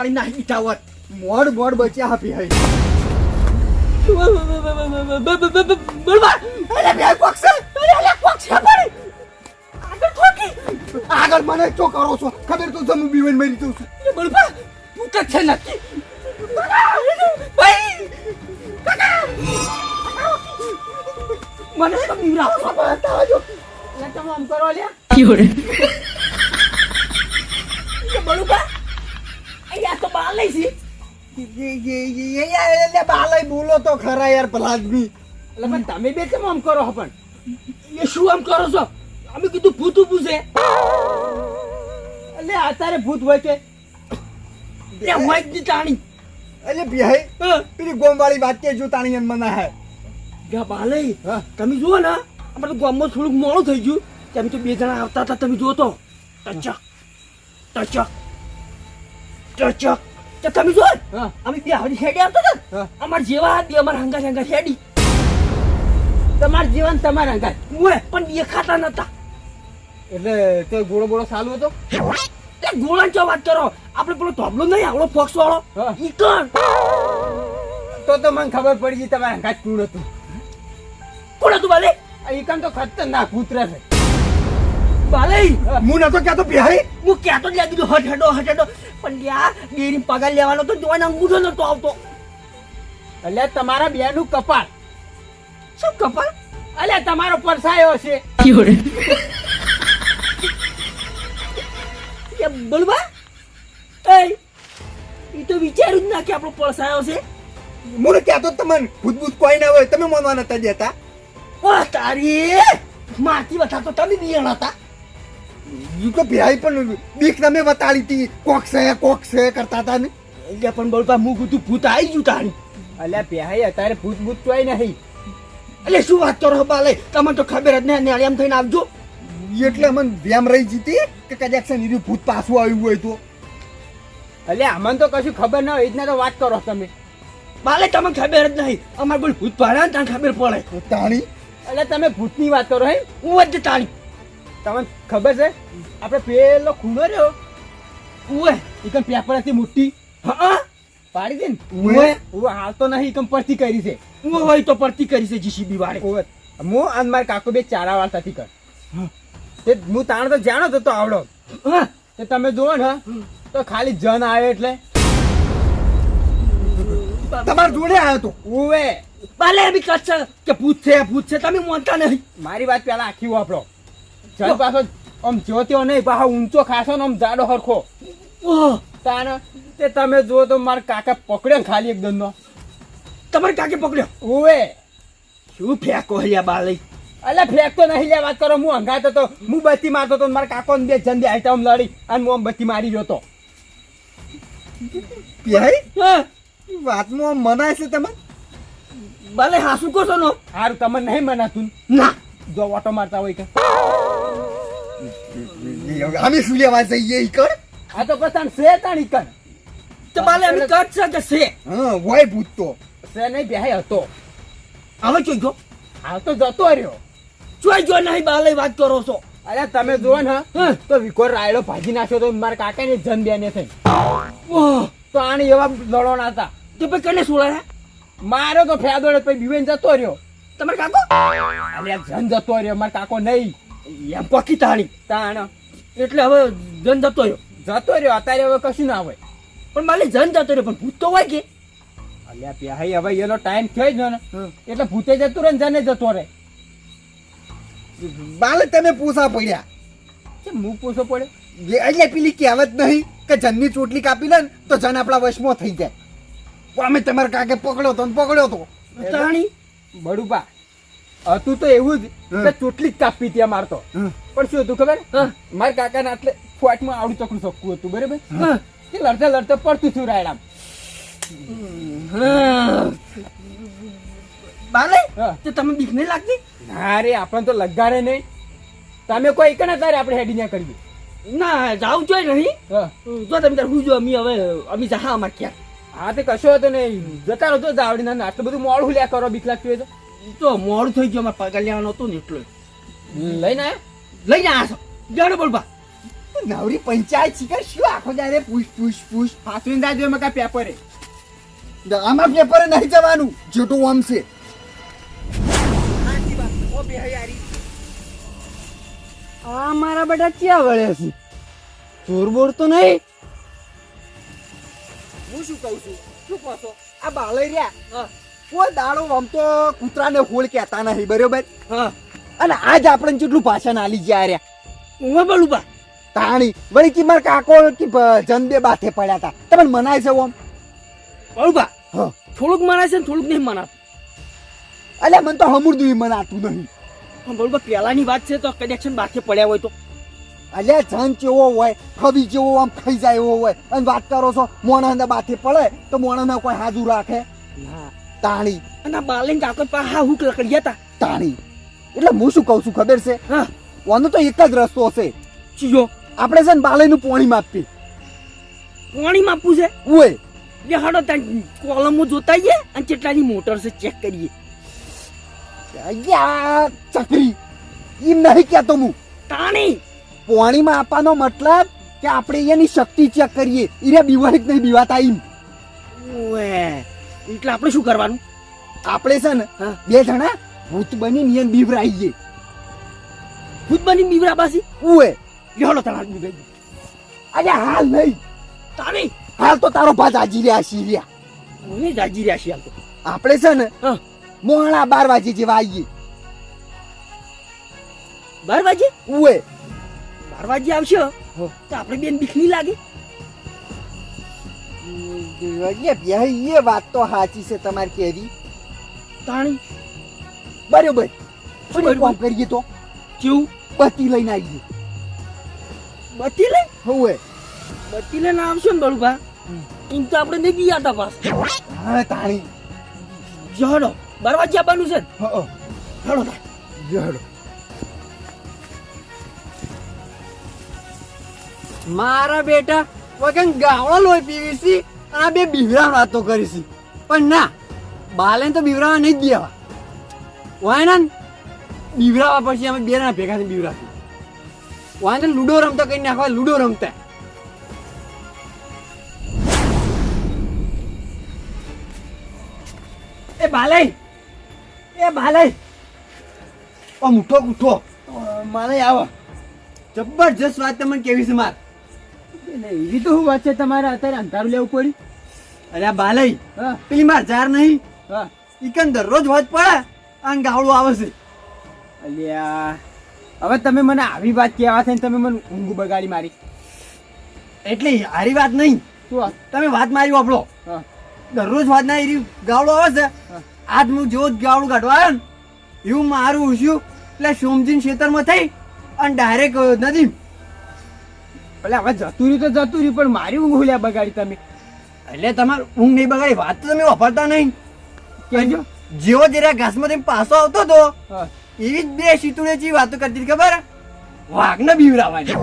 વાળી નાખી હોત. મોડ મોડ બચ્યા આપી હઈ. આગળ મને ચો કરો છો. ખબર તો તમે બીવન મરી દઉં છું. એ બળવા પૂછ છે નક્કી ભાઈ! કાકા! મને તો એટલે તમે આમ કરો લ્યા એ બળવા અહીંયા તો બાલ એટલે બાલય બોલો તો ખરા યાર પેલા એટલે પણ તમે બે કેમ આમ કરો પણ? એ શું આમ કરો છો? અમે કીધું ભૂત ઊભું છે. એટલે અત્યારે ભૂત હોય છે. એ હોય જ તાણી. અરે ભાઈ. પેલી ગોમ વાત કે જો તાણી એમ મના હે. ગયા બાલય તમે જુઓ ને અમારે ગામમાં થોડુંક મોડું થઈ ગયું. તમે તો બે જણા આવતા હતા તમે જુઓ તો. ટચક. ટચક. ટચક. તો તમે જો. અમે બે હરી હેડી આવતા હતા. અમાર જેવા બે અમાર હંગા હંગા હેડી. તમાર જીવન તમારા હંગા હું પણ દેખાતા નતા. એટલે તે ગોળો બોળો ચાલુ હતો? એ ગોળા ચો વાત કરો? આપણે પેલો ધોબલો નહીં આવડો ફોક્સ વાળો. ઈ કોણ? તો તો મને ખબર પડી ગઈ તમારા હાથ કુણ હતું? કોણ હતું બાલે? ઈ ઈકન તો ખતરનાક કૂતરા છે. બાલે. હું નતો કહેતો ભાઈ હું કહેતો જ લાગી હટ હટો હટ હટો. પણ લ્યા ડેરી પગાર લેવાનો તો જોવાનો અંગૂઠો નતો આવતો. એટલે તમારા બેનું કપાળ. શું કપાળ? અલે તમારો પરસાયો છે. એ બળવા? એ ઈ તો વિચાર્યું જ ના કે આપણો પરસાયો છે. હું કહેતો તમને ભૂત ભૂત કોઈ ના હોય તમે મનવા નતા જતા ઓ તારી. માથી બતા તો તમે નિયણ હતા. ઈ તો ભાઈ પણ બીક તમે બતાડી હતી. કોક છે કોક છે કરતા હતા ને. એટલે પણ બોલતા હું કીધું ભૂત આવી ગયું તારી. અલ્યા ભાઈ અત્યારે ભૂત ભૂત ચોય નહીં. એટલે શું વાત કરો બાલે? તમને તો ખબર જ નહીં એમ થઈને આવજો. એટલે અમને વ્યામ રહી જીતી કે કદાચ છે ને ભૂત પાછું આવ્યું હોય તો. એટલે અમને તો કશું ખબર ન હોય એટલા તો વાત કરો તમે. બાલે તમને ખબર જ નહીં. અમારે બોલ ભૂત પાડે ને તને ખબર પડે. તો તાણી. એટલે તમે ભૂતની વાત કરો હે? હું જ તારી તમને ખબર છે? આપણે પેલો ખૂણો રહ્યો. ઉવે એકમ પેપર હતી મોટી. હા પાડી દે ને. ઉવે? ઉવે હાલ તો નહીં એકમ પરથી કરી છે. ઉવે હોય તો પરથી કરી છે જીસીબી વાળે. ઉવે હું અને મારા કાકો બે ચારા વાળતાથી કર. તે હું તાણ તો જાણો તો તો આવડો. હા. તે તમે જુઓ ને તો ખાલી જન આવે એટલે. તમારા જોડે આવ્યો તો. ઉવે. ભલે બી કચ્છ કે પૂછે પૂછે તમે મોનતા નહીં. મારી વાત પેલા આખી વાપરો. જન પાછો આમ જોત્યો નહીં પાછો ઊંચો ખાસો ને આમ જાડો હરખો. તાને તે તમે જુઓ તો મારા કાકા પકડ્યો ખાલી એક દંડનો તમારે કાકે પકડ્યો? ઓવે શું ફેંકો હૈયા બાલે? અલે ફેંકતો નહીં લે વાત કરો હું હંગાતો તો હું બત્તી મારતો તો મારા કાકો બે જન બે આઈટમ લડી અને હું આમ બત્તી મારી ગયો તો. વાતમાં આમ મનાય છે તમે ભલે હાસુ કહો છો નો હારું તમને નહીં મનાતું ના. જો ઓટો મારતા હોય કે. અમે શું લેવા જઈએ ઈ કર આ તો પછી છે તાણી કર તો બાલે અમે કચ્છ છે કે છે? હા હોય ભૂત તો છે નહીં બેહાય હતો. હવે જોઈ ગયો હાલ તો જતો રહ્યો. જોઈ જો નહીં બાલે વાત કરો છો. અરે તમે જુઓ ને. તો વિકોર રાયડો ભાજી નાખ્યો તો મારા કાકા ને જન બે ને થઈ તો આને એવા લડવાના હતા. તે પછી કને સોળાયા મારો તો ફેદોડે પછી બીવેન જતો રહ્યો. તમારે કાકો? અરે જન જતો રહ્યો મારા કાકો નહીં. એમ કોકી તાણી. તાણ. એટલે હવે જન જતો રહ્યો. જતો રહ્યો. અત્યારે હવે કશું ના હોય. પણ બાલે જન જતો રહ્યો. પણ ભૂત તો હોય કે? અલ્યા પ્યાહી હવે એનો ટાઈમ થયો જ ને એટલે ભૂતે જતું રહે ને જને જતો રહે. બાલે તમે પૂછા પડ્યા. કે હું પૂછો પડે? એટલે પેલી કહેવત નહીં કે જનની ચોટલી કાપી લે ને તો જન આપણા વશમાં થઈ જાય. અમે તમારા કાકે પકડ્યો તો પકડ્યો તો. તાણી. બડુપા હતું તો એવું જ. કે ચોટલી જ કાપી ત્યાં મારતો. પણ શું હતું ખબર? હા. મારા કાકા ના આટલે ફોટમાં આવડું ચકડું સક્કું હતું બરાબર? કે લડતા લડતા પડતું છું રાયડામ બાલે તો તમે બીક નહીં લાગતી? ના રે આપણને તો લગાડે નહીં. તમે કોઈ કને તારે આપણે હેડી ના કરીએ. ના જાવ જોઈએ નહીં. હા. જો તમે તાર હુજો અમે હવે અમે જહા અમાર ક્યાં. હા તે કશો હતો નહીં. જતા રહો તો જાવડી ના આટલું બધું મોડું લ્યા કરો બીક લાગતી હોય તો. તો મોડું થઈ ગયું અમારે પગાર લેવાનો હતો ને એટલો. લઈને આયા? લઈને આવ્યા છો. જાડો બોલબા નવરી પંચાયત શીખર શું આખો દાડે પૂછ પૂછ પૂછ? હાથવીને જાજો એમાં કાંઈ પેપરે આમાં પેપરે નહીં જવાનું. જેટલું આમ છે. આ મારા બેટા ક્યાં વળે છે? ચોર બોર તો નહીં? હું શું કહું છું? શું કહો છો? આ બાળો રહ્યા. કોઈ દાડો આમ તો કૂતરાને હોળ કહેતા નહીં બરોબર? હા. અને આજ આપણે જેટલું ભાષણ આલી ગયા રહ્યા. બોલું બળુબા તાણી વળી કી માર કાકો કે બ- જનબે બાથે પડ્યા હતા તમે મનાય છે ઓમ? બળુબા બા થોડુંક મનાય છે ને થોડુંક નહીં મનાતું. અલ્યા મને તો હમુરદું મનાતું નહીં. બોલું બા પહેલાની વાત છે તો કનેક્શન બાથે પડ્યા હોય તો. અલ્યા જન કેવો હોય ખબી જેવો આમ ખાઈ જાય એવો હોય. અને વાત કરો છો મોણા બાથે પડે તો મોણા કોઈ હાજુ રાખે? ના તાણી. અને આ બાલિંગ કાકો પા હા હુક લકડ્યા તા. તાણી. એટલે હું શું કહું છું ખબર છે? હા. ઓનો તો એક જ રસ્તો હશે ચિયો. આપણે છે ને બાલેનું પોણી માપી પાણી માપવું છે? ઓય લે હાડો ત્યાં કોલમો જોતાઈએ અને કેટલાની મોટર છે ચેક કરીએ. અయ్યા ચકરી. એમ નહીં કહેતો હું. તાણી. પોણીમાં આપવાનો મતલબ કે આપણે એની શક્તિ ચેક કરીએ. ઈરે બીવાય નહીં બીવાતા એમ ઓએ એટલે આપણે શું કરવાનું? આપણે છે ને બે જણા ભૂત બની નિયમ એને બીવરાઈએ ભૂત બની બીવરા બાસી ઉએ લે હાડો તારા હાથ બીવાઈ અરે હાલ નહીં. તાણી હાલ તો તારો ભાત આજી રહ્યા છી રહ્યા ઓને જાજી રહ્યા છીએ હાલ તો. આપણે છે ને હા. મોહણા બાર વાગે જેવા આવીએ બાર વાગે ઉએ બાર વાગે આવશે? તો આપણે બેન બીક નહીં લાગે? એ એ વાત તો સાચી છે તમારી કેવી. તાણી બરોબર. બરોબર. કામ કરીએ તો? કેવું? બત્તી લઈને આવીએ. બત્તી લઈ? હોવે બત્તી લઈને આવશે ને બળુભા? એમ તો આપણે નહીં ગયા હતા પાસ હા તાણી. જહડો બાર વાગે છે? હા હાડો જડો. મારા બેટા વગન ગાવડો લોહી પીવીસી અને આ બે બીવરા વાતો કરીશી પણ ના, બાલે તો બીવરાવા નહીં જ દેવા. વાય ના બીવરાવા પછી અમે બે ના ભેગા થઈને બીવરાશું વાંધો લૂડો રમતા કઈ નાખવા લૂડો રમતા. એ બાલય એ બાલય ઓ, મુઠો ઉઠો મારે આવો. જબરજસ્ત વાત તમને કેવી છે માર. એવી તો શું વાત છે? તમારે અત્યારે અંધારું લેવું પડ્યું? અરે આ બાલય હા. પેલી માર જાર નહીં. હા. ઈકન દરરોજ વાત પડે અને ગાવડું આવે છે. અલ્યા હવે તમે મને આવી વાત કહેવા છે ને તમે મને ઊંઘ બગાડી મારી. એટલે હારી વાત નહીં. તમે વાત મારી વાપરો. દરરોજ વાત ના એરી ગાવડું આવે છે. આજ હું જ ગાવડું કાઢવા આવ્યો ને એવું મારું ઉછ્યું. એટલે સોમજીન ખેતરમાં થઈ અને ડાયરેક્ટ નદી એટલે હવે જતું રહ્યું તો જતું રહ્યું પણ મારી ઊંઘ હુલ્યા બગાડી તમે. એટલે તમારે ઊંઘ નહીં બગાડી વાત તો તમે વાપરતા નહીં. કેજો. જેવો જરા ઘાસમાંથી પાછો આવતો હતો એવી જ બે શીતુડે વાતો કરતી ખબર? વાઘને બીવરાવાની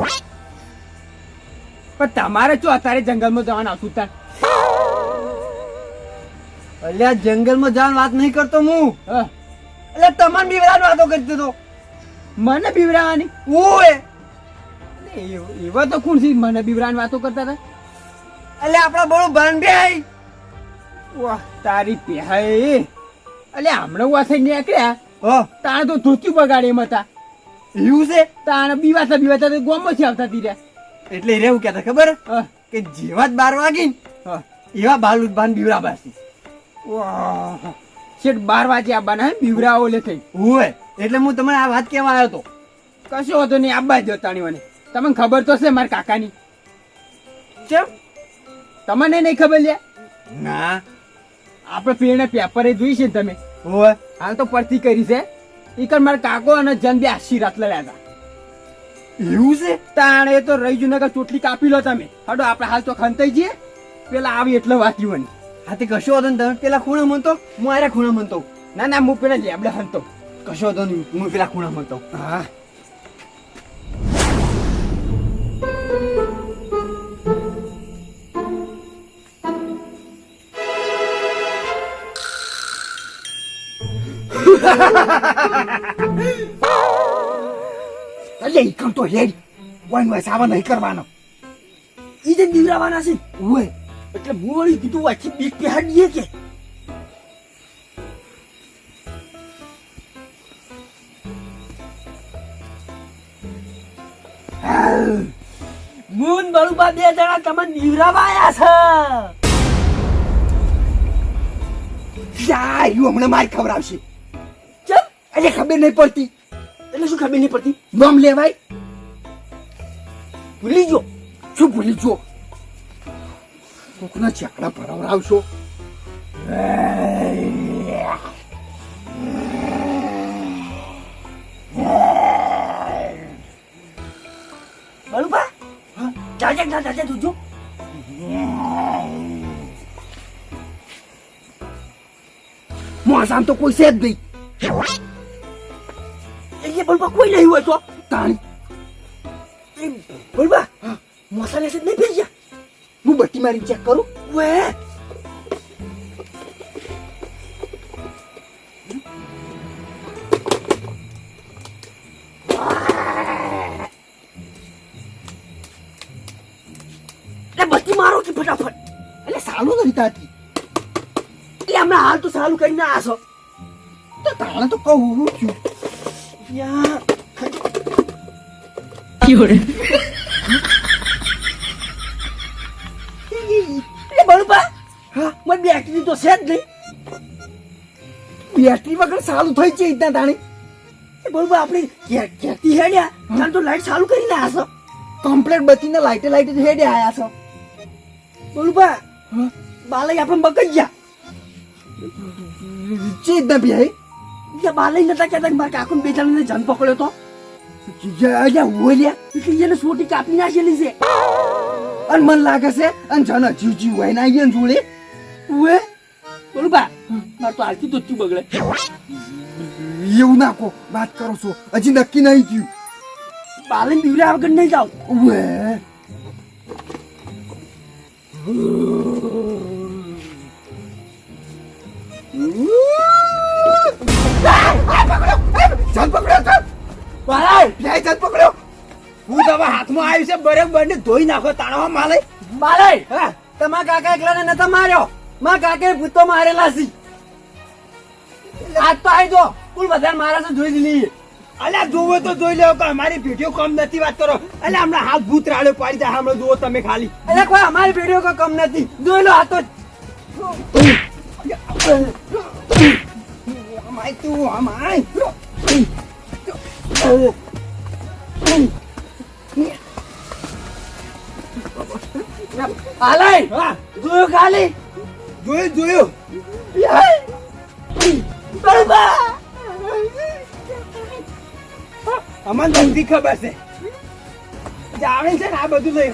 પણ તમારે શું અત્યારે જંગલમાં જવાનું આવતું તાર અલ્યા જંગલમાં જવાની વાત નહીં કરતો હું. એટલે તમને બીવરાની વાતો કરતો હતો મને બીવરાવાની ઓય એવા તો કોણ છે? મને બીવરાની વાતો કરતા હતા. એટલે આપણા બળો ભાન બે વાહ તારી પેહાઈ એટલે હમણાં વાસે નીકળ્યા. હો. તાણે તો ધોતી બગાડે એમ હતા. એવું છે? તાણે બીવાતા બીવાતા તો ગોમમાંથી આવતા તી રહ્યા એટલે રે એવું કહેતા ખબર? કે જેવા જ બાર વાગી એવા બાલ ઉદભાન બીવરા બાસી વાહ. શેઠ બાર વાગે આવવાના બના બીવરા લે થઈ. હોય. એટલે હું તમને આ વાત કહેવા આવ્યો હતો કશો હતો નહીં આબા જ તાણી મને. તમને ખબર તો છે મારા કાકાની. કેમ? તમને નહીં ખબર લે ના. આપણે પેણે પેપરે જોઈ છે તમે? હોય હાલ તો પરથી કરી છે. ઈકર મારા કાકો અને જન બે આશીર્વાદ લડ્યા હતા. એવું છે? તાણે તો રહી જુ નગર ચોટલી કાપી લો તમે. હડો આપણે હાલ તો ખંતાઈ જઈએ. પેલા આવી એટલે વાંચ્યું હા તે કશો હતો ને તમે પેલા ખૂણા મનતો હું આરે ખૂણા મનતો ના ના હું પેલા લેબડે હંતો. કશો હતો હું પેલા ખૂણો મનતો હા. અલે ઈ કામ તો હેડ. વન વસાવા નહીં કરવાનો. ઈ જે દીવરાવાના છે ઓય એટલે હું વળી કીધું આખી બીક પહેરીએ કે. મૂન બળુબા બે જણા તમે બીવરાવા આયા યા યુ હમણાં માર ખબર છે અરે ખબર નહીં પડતી. એટલે શું ખબર નહીં પડતી? નોમ લેવાય? ભૂલી ગયો. શું ભૂલી જો કોકના ચકડા ભરાવરાવશો બળુબા જાજે જા જાજે મોસામ તો કોઈ છે જ નહીં. બળુબા કોઈ નહીં હોય તો. તાણી બળુબા મોસાને છે નહીં ભેજ્યા? હું બટ્ટી મારી ચેક કરું. વે બત્તી મારો કે ફટાફટ. એટલે સાલું નહીં તાતી એટલે હમણાં હાલ તો સારું કરીને આસો તો તાણે તો કહું હું છું? યા એ બળુબા હા મને બેટરી તો છે જ નહીં. બેટરી વગર સારું થઈ છે ઇતના તાણી એ બળુબા આપણે ઘેરથી હેડ્યા. ત્યાં તો લાઈટ ચાલુ કરીને આસો કમ્પ્લેટ બત્તીને લાઈટે લાઈટે હેડે આયા છો. બળુબા બાલય આપણે બગડ ગયા. છે ઇતના બી એ બાલય નતા કહેતા કે મારા કાકુને બે જણાને જન પકડ્યો તો? અલ્યા ઓલ્યા એટલે એને સોટી કાપી નાખેલી છે. અને મન લાગે છે અને જન જીવ જીવ હોય ના આવીએ જોડે. ઉવે બળુબા મારે તો આરતી તો બગડે. એવું નાખો વાત કરો છો. હજી નક્કી નહીં થયું. બાલય બીવડા વગર નહીં જાવ ઉવે તો આવ્યું છે બરાબર બંને ધોઈ નાખો તાણવા માલે. બાલય હા તમારા કાકા એકલાને નતા માર્યો? માં કાકાએ ભૂતો મારેલા છે. આજ તો આવી જો કુલ બધા મારા છે જોઈ લીધી. અલ્યા જોવો તો જોઈ લેવો અમારી વીડિયો કમ નથી વાત કરો. અલ્યા હમણાં હાથ ભૂત રાડ્યો પાડી જાય હમણાં જોવો તમે ખાલી. અલ્યા કોઈ અમારી વીડિયો કોઈ કમ નથી. જોઈ લો આ તો અમાય તું અમાય હાલાય જોયું ખાલી જોયું જોયું. બળબા અમને ખબર છે. જાણે છે ને આ બધું લઈ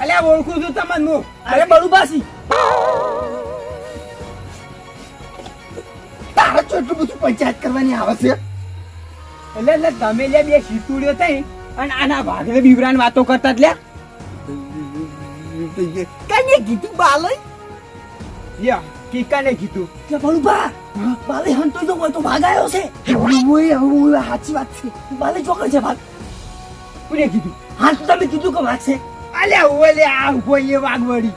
અલ્યા ઓળખું છું તમને હું. અરે બળુબાસી. તો એટલું બધું પંચાયત કરવાની આવશે એટલે એટલે તમે લે બે શીતુડીઓ થઈ અને આના ભાગને બીવરાન વાતો કરતા જ લ્યા. કઈ કીધું બાલય. યા કીકાને કીધું. કે બળુબા બાલે હંતો જો તો ભાગ આવ્યો છે. ઓય ઓય સાચી વાત છે. બાલે ચોકડ છે ભાગ. કોને કીધું? હા તો તમે કીધું કે ભાગ છે. અલ્યા ઓલે આ ઊભો એ વાઘવડી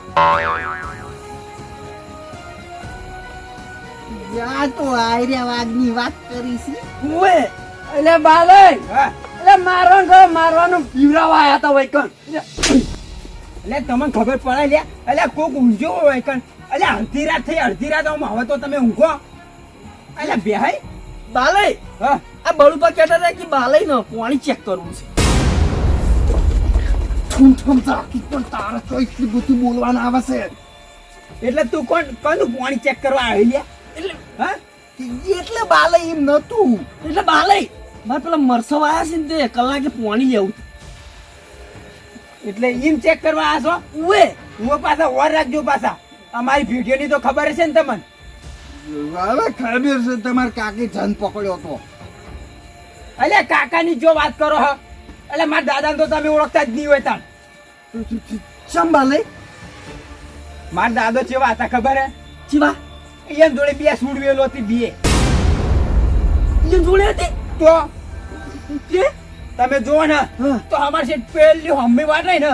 યા તો આર્યા વાઘની વાત કરી છે. ઓએ એટલે બાલે હા. એટલે મારવાનું કરો મારવાનું પીવરાવા આયા તા વૈકન એટલે તમને ખબર પડે લે એટલે કોક ઊંઝો હોય કણ અલ્યા અડધી રાત થઈ અડધી રાત આમ હવે તો તમે ઊંઘો. એટલે બેહાઈ બાલય હા. આ બળુપા કહેતા હતા કે બાલય નો પાણી ચેક કરવું છે. ઠૂમ ઠૂમ તાકી પણ તારે તો બધું બોલવાનું આવે છે. એટલે તું કોણ કોનું પાણી ચેક કરવા આવી લ્યા એટલે હા? એટલે બાલય એમ નતું એટલે બાલે. મારે પેલા મરસવ આવ્યા છે ને તે કલાકે પોણી જેવું. એટલે એમ ચેક કરવા આ છો? ઉએ હું પાછા ઓર રાખજો પાછા. અમારી ભીડિયોની તો ખબર છે ને તમને? હવે ખબર છે તમારે કાકી જન પકડ્યો તો એટલે કાકાની જો વાત કરો હ. એટલે મારા દાદાને તો તમે ઓળખતા જ નહીં હોય તાણ. ચમ બાલય મારા દાદો ચેવા હતા ખબર હે? ચીવા? એમ જોડે બે સુડવેલો હતી બે. એમ જોડે હતી? તો? કે તમે જુઓ ને. તો અમાર છે પેલી હમ્મી વાર નહીં ને.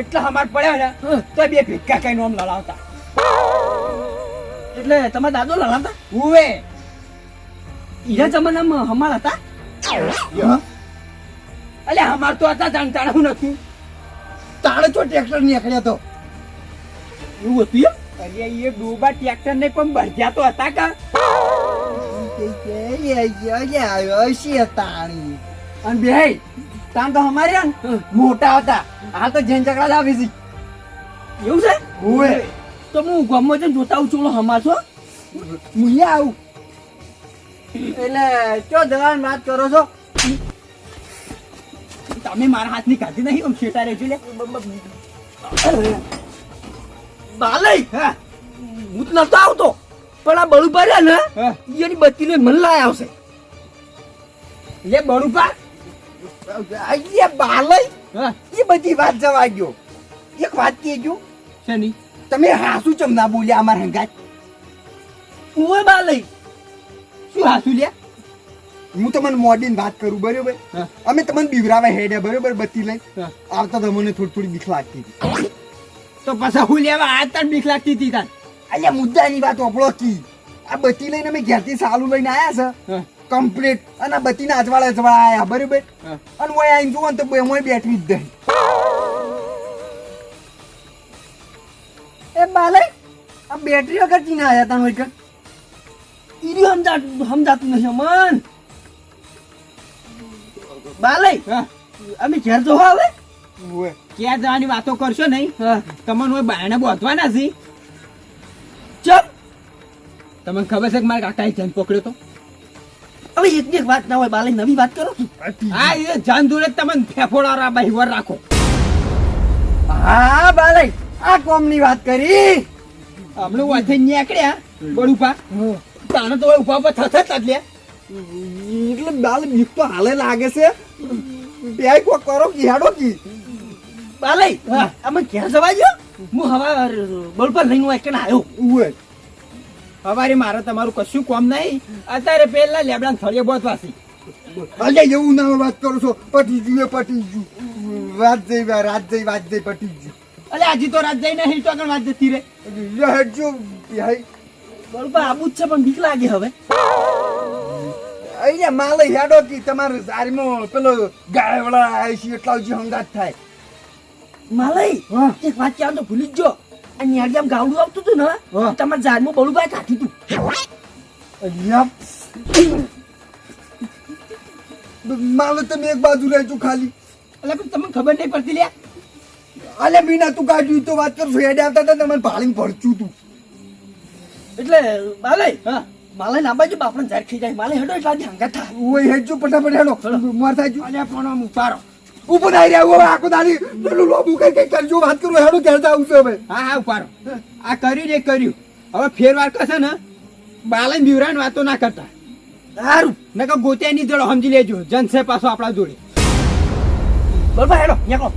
એટલે અમાર પડ્યા ને તો બે ભીખા કઈ નોમ લડાવતા. એટલે તમારા દાદો લડાવતા? હુવે. ઈરા જમાનામાં હમાર હતા? અલે અમાર તો હતા જાણતા હું નથી તાણે તો ટ્રેક્ટર નીકળ્યા તો. એવું હતું એમ? અરે એ ડોબા ટ્રેક્ટર ને પણ ભરજ્યા તો હતા કા? અને બે તાન તો અમારે મોટા હતા. આ તો જૈન ચકડા જ આવી છે. એવું છે? ઉવે તો હું ગામમાં જઈને જોતા આવું ચોલો હમાર છો? હું આવું. એટલે ચો જવાની વાત કરો છો? તમે મારા હાથની કાઢી નહીં આમ શેટા રહેજો લે. બાલય? હા. તો નતો આવતો. પણ આ બળુભા રહ્યા ને. એની બત્તીને મન લાય આવશે. લે બળું એ બાલય. એ બધી વાત જવા ગયો એક વાત કહેજો. શેની? તમે હાસુ ચમ ના બોલ્યા અમાર હંગાત? ઓય બાલય. શું હાસુ લે હું તમને મોડીન વાત કરું બરોબર? અમે તમને બીવરાવા હેડ્યા બરોબર? બત્તી લઈ. આવતા તમને થોડી થોડી બીક લાગતી હતી. તો પછી હું લેવા આ તાર બીક લાગતી હતી તાર. અહીંયા મુદ્દાની વાત ઓપડો કી. આ બત્તી લઈને અમે ઘેરથી સાલું લઈને આયા છે. કમ્પ્લીટ અને આ બત્તીના અજવાળા અજવાળા આયા બરોબર? અને હું આઈને જુઓ ને તો બે મોય બેઠી જ દઈ એ બાલે આ બેટરી વગર ચીના આયા તા હોય ઈરી સમજાતું સમજાતું નથી અમન. બાલય હા. અમે ઘેર જો હવે ઓય ક્યાં જવાની વાતો કરશો નહીં? હા. તમને હોય બાયણે બોધવાના છે. ચલ. તમને ખબર છે કે મારા કાકાએ જન પકડ્યો તો? હવે એક એક વાત ના હોય બાલય નવી વાત કરો. હા એ જાન દૂરે તમને ફેફોડા રા બહિવર રાખો. હા બાલય આ કોમની વાત કરી. હમણાં વાથે નીકળ્યા બડુપા તાણે તો ઊભા ઊભા થતા જ લે એટલે બાલ બીક તો હાલે લાગે છે. બે કોક કરો કી હેડો કી. બાલય હા. અમે ઘેર જવા ગયો હું હવા બળપર લઈને હું એકને આવ્યો. ઉવે. હવારે મારે તમારું કશું કોમ નહીં. અત્યારે પેલા લેબડા થળીએ બોધવાસી અલ્યા એવું ના વાત કરો છો. પટી જુએ પટી જુ વાત જઈ રાત જઈ વાત જઈ પટી જુ અલે આજી તો રાત જઈ નહીં તો આગળ વાત જતી રે હેડજો. ભાઈ બળપર આબુ જ છે પણ બીક લાગે હવે. અહીંયા માલે હેડો કી તમારે સારીમાં પેલો ગાય આવી આવે છે એટલા જ હંગાત થાય. માલય? હા. એક વાત ક્યાં તો ભૂલી જ જો આ ન્યાડિયામ ગાવડું આવતું હતું. ને તમારા ઝાડમાં બળુભાઈ કાઢી તું માલે તમે એક બાજુ રહેજો ખાલી. એટલે પણ તમને ખબર નહીં પડતી લે અલે મીના તું કાઢ્યું તો વાત કરું હેડે આવતા હતા તમને ભાળીને ભરચું તું. એટલે માલય હા. માલય ના બાજુ બાપડા ઝાડ ખી જાય માલય હેડો એટલે આજે હંગાત થાય ઓય હેડજો ફટાફટ હેડો. માર થાય જો અલે પણ ઉપાડો ઉપર આવી રહ્યા હવે આખો દાડી પેલું લોબુ કઈ કઈ કરજો વાત કરું હેડો ક્યારે આવું છું હવે. હા હા ઉપાડો આ કર્યું ને કર્યું. હવે ફેરવાર કશે ને બાલન બીવરાન વાતો ના કરતા. સારું. નકર ગોત્યાની જોડો સમજી લેજો જનસે પાછો આપણા જોડે. બરાબર હેડો નીકળો